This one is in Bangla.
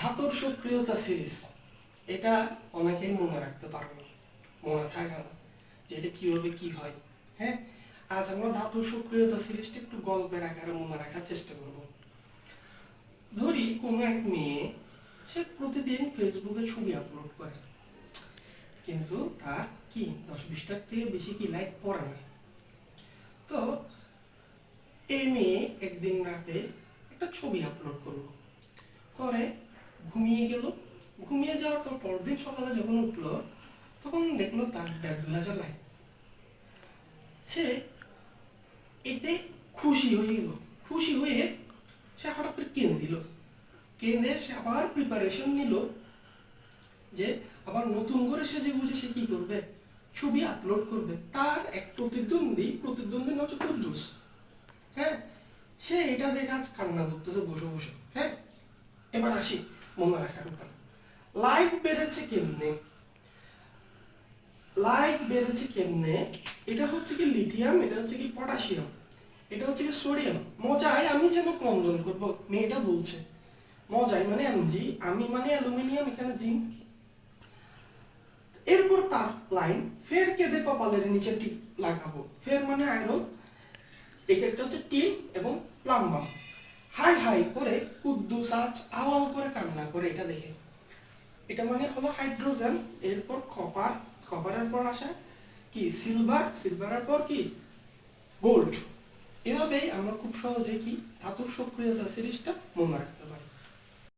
ধাতুর সক্রিয়তা সিরিজ এটা অনেকেই মনে রাখতে পারব মনে থাকে না যে এটা কীভাবে কি হয় হ্যাঁ? আজ আমরা ধাতুর সক্রিয়তা সিরিজটা একটু গল্পের আকারে মনে রাখার চেষ্টা করব। ধরি কোনো এক মেয়ে, সে প্রতিদিন ফেসবুকে ছবি আপলোড করে। কিন্তু তার কি দশ বিশটার থেকে বেশি কি লাইক পড়ে না। তো এই মেয়ে একদিন রাতে একটা ছবি আপলোড করল। করে ঘুমিয়ে গেল। ঘুমিয়ে যাওয়ার পর পরদিন সকালে যখন উঠল, তখন দেখল তার দেড় দুই হাজার লাইক সে এতে খুশি হয়ে গেল। খুশি হয়ে সে হঠাৎ করে কেন দিল। কেঁদে সে আবার প্রিপারেশন নিল যে আবার নতুন করে সে যে বুঝে সে কি করবে, ছবি আপলোড করবে, তার এক প্রতিদ্বন্দ্বী প্রতিদ্বন্দ্বী নজর কুদ্দুস হ্যাঁ সে এটা দেখে আজ কান্না করতেছে বসে বসে। হ্যাঁ এবার আসি। মনে রাখার উপায় লাইট বেড়েছে কেমনে? লাইট বেড়েছে কেমনে? এটা হচ্ছে কি লিথিয়াম এটা হচ্ছে কি পটাশিয়াম এটা হচ্ছে কি সোডিয়াম মজায় আমি যেন ক্রন্দন করব, মেয়েটা বলছে। মজাই মানে এমজি আমি মানে অ্যালুমিনিয়াম, এখানে জিঙ্ক। এরপর তার লাইন ফের কেঁদে কপালের নিচে টিক লাগাবো। ফের মানে আয়রন এক্ষেত্রে হচ্ছে টিন এবং প্লাম্বার হাই হাই করে কুদ্দুস আওয়াও করে কান্না করে, এটা দেখে। এটা মানে হলো হাইড্রোজেন, এরপর কপার, কপারের পর আসে কি? সিলভার, সিলভারের পর কি? গোল্ড। এভাবেই আমরা খুব সহজে কি? ধাতুর সক্রিয়তা সিরিজটা মনে রাখতে